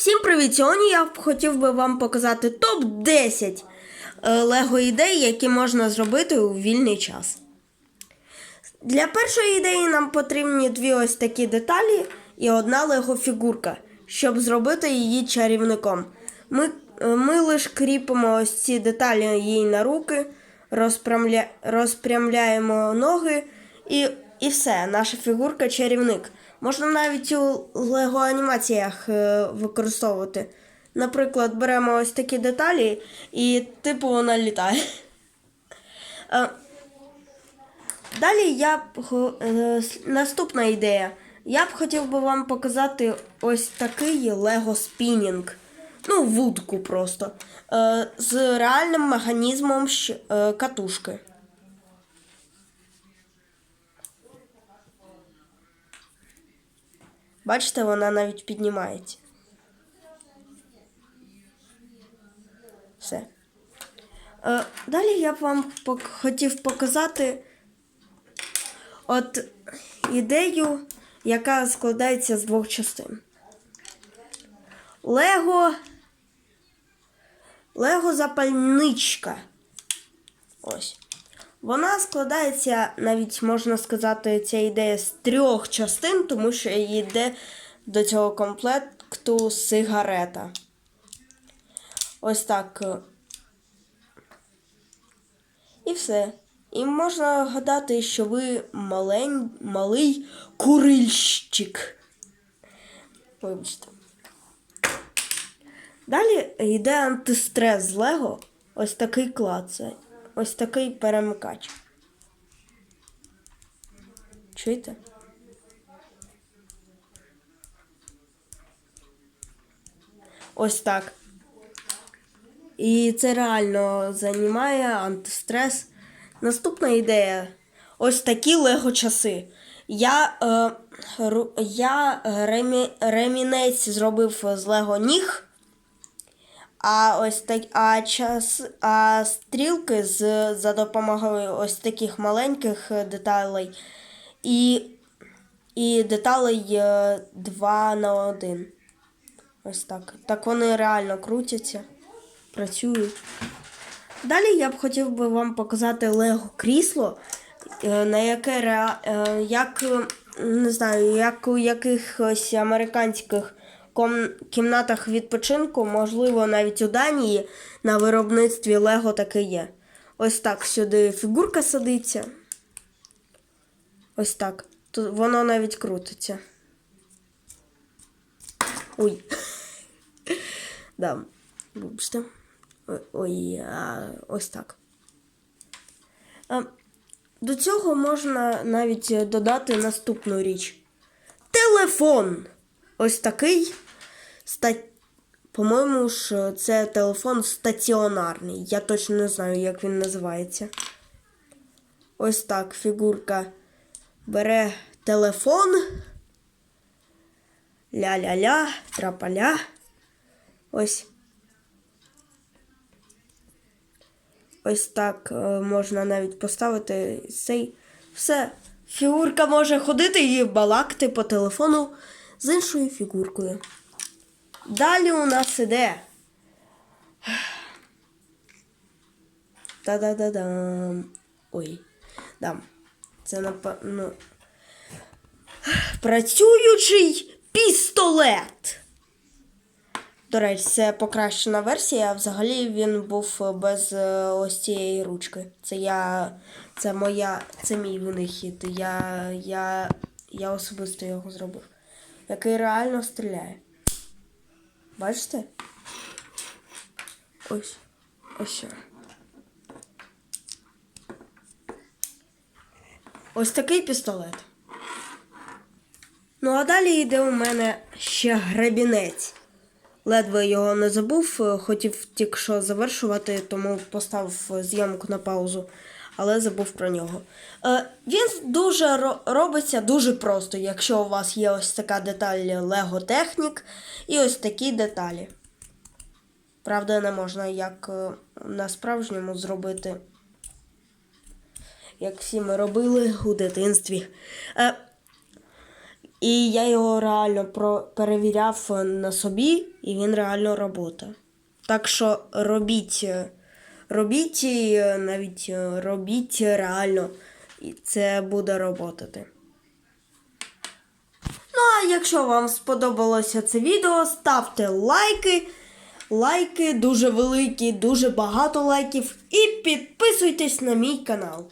Всім привіт! Сьогодні я хотів би вам показати топ-10 лего ідей, які можна зробити у вільний час. Для першої ідеї нам потрібні дві ось такі деталі і одна лего фігурка, щоб зробити її чарівником. Ми, е, ми лише кріпимо ось ці деталі їй на руки, розпрямля, розпрямляємо ноги і, і все, наша фігурка чарівник. Можна навіть у лего анімаціях е, використовувати. Наприклад, беремо ось такі деталі і типу вона літає. Е, Далі я б е, наступна ідея. Я б хотів би вам показати ось такий Лего спінінг. Ну, вудку просто. З реальним механізмом катушки. Бачите, вона навіть піднімається. Все. Е, далі я б вам хотів показати от ідею, яка складається з двох частин. Лего. Лего запальничка. Ось. Вона складається, навіть можна сказати, ця ідея з трьох частин, тому що йде до цього комплекту сигарета. Ось так. І все. І можна гадати, що ви малень... малий курильщик. Вибачте. Далі йде антистрес з Лего. Ось такий клацай. Ось такий перемикач. Чуєте? Ось так. І це реально займає антистрес. Наступна ідея. Ось такі лего часи. Я, е, я ремі, ремінець зробив з лего ніг. А ось так, а час, а стрілки з, за допомогою ось таких маленьких е, деталей. І, і деталей 2 на 1. Ось так. Так вони реально крутяться, працюють. Далі я б хотів би вам показати Лего крісло, е, на яке е, як е, не знаю, як у якихось американських кімнатах відпочинку, можливо, навіть у Данії на виробництві Лего таке є. Ось так сюди фігурка садиться. Ось так. Тут воно навіть крутиться. Ой. Да. Вибачте. Ой, ось так. До цього можна навіть додати наступну річ. Телефон. Ось такий. По-моєму ж, це телефон стаціонарний. Я точно не знаю, як він називається. Ось так фігурка бере телефон. Ля-ля-ля, трапаля. Ось. Ось так е, можна навіть поставити цей. Все. Фігурка може ходити і балакати по телефону з іншою фігуркою. Далі у нас іде. Та-да-да-дам. Ой. Дам. Це напевно. Працюючий пістолет. До речі, це покращена версія. Взагалі він був без е, ось цієї ручки. Це я. Це моя. Це мій винахід. Я. Я. Я особисто його зробив. Який реально стріляє. Бачите? Ось. Ось. що. Ось такий пістолет. Ну, а далі йде у мене ще гребінець. Ледве його не забув, е, хотів тільки що завершувати, тому поставив зйомку на паузу, але забув про нього. Е, він дуже ро- робиться дуже просто, якщо у вас є ось така деталь Lego Technic і ось такі деталі. Правда, не можна як е, на справжньому зробити, як всі ми робили у дитинстві. Е, І я його реально про- перевіряв на собі, і він реально працює. Так що робіть, е, робіть е, навіть е, робіть реально, і це буде роботати. Ну, а якщо вам сподобалося це відео, ставте лайки. Лайки дуже великі, дуже багато лайків. І підписуйтесь на мій канал.